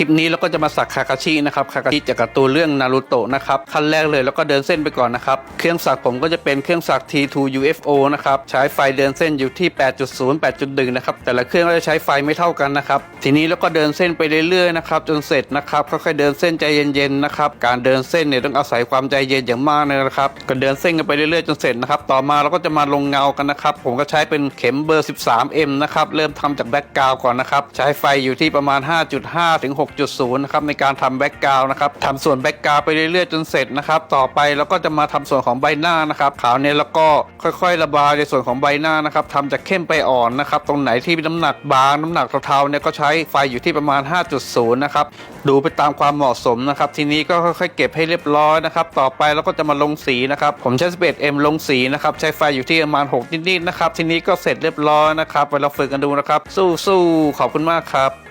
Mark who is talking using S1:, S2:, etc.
S1: คลิปนี้เราก็จะมาสักคาคาชินะครับคาคาชิจากการ์ตูนเรื่องนารูโตะนะครับขั้นแรกเลยแล้วก็เดินเส้นไปก่อนนะครับเครื่องสักผมก็จะเป็นเครื่องสัก T2 UFO นะครับใช้ไฟเดินเส้นอยู่ที่ 8.0 8.1 นะครับแต่ละเครื่องก็จะใช้ไฟไม่เท่ากันนะครับทีนี้แล้วก็เดินเส้นไปเรื่อยๆนะครับจนเสร็จนะครับค่อยๆเดินเส้นใจเย็นๆนะครับการเดินเส้นเนี่ยต้องอาศัยความใจเย็นอย่างมากเลยนะครับก็เดินเส้นกันไปเรื่อยๆจนเสร็จนะครับต่อมาเราก็จะมาลงเงากันนะครับผมก็ใช้เป็นเข็มเบอร์ 13M นะครับเริ่มทำจากแบ็กกราวก่อนนะครับใช้ไฟอยู่ที่ประมาณ 5.5ถึง6.0 นะครับในการทำแบ็กกราวนะครับทำส่วนแบ็กกราวไปเรื่อยๆจนเสร็จนะครับต่อไปเราก็จะมาทำส่วนของใบหน้านะครับขาวเนี่ยแล้วก็ค่อยๆ ระบายในส่วนของใบหน้านะครับทำจากเข้มไปอ่อนนะครับตรงไหนที่มีน้ำหนักบางน้ำหนักเทาๆเนี่ยก็ใช้ไฟอยู่ที่ประมาณ 5.0 นะครับดูไปตามความเหมาะสมนะครับทีนี้ก็ค่อยๆ เก็บให้เรียบร้อยนะครับต่อไปเราก็จะมาลงสีนะครับผมใช้ 11M ลงสีนะครับใช้ไฟอยู่ที่ประมาณ 6 นิดๆนะครับทีนี้ก็เสร็จเรียบร้อยนะครับไปเราฝึกกันดูนะครับ สู้ๆขอบคุณมากครับ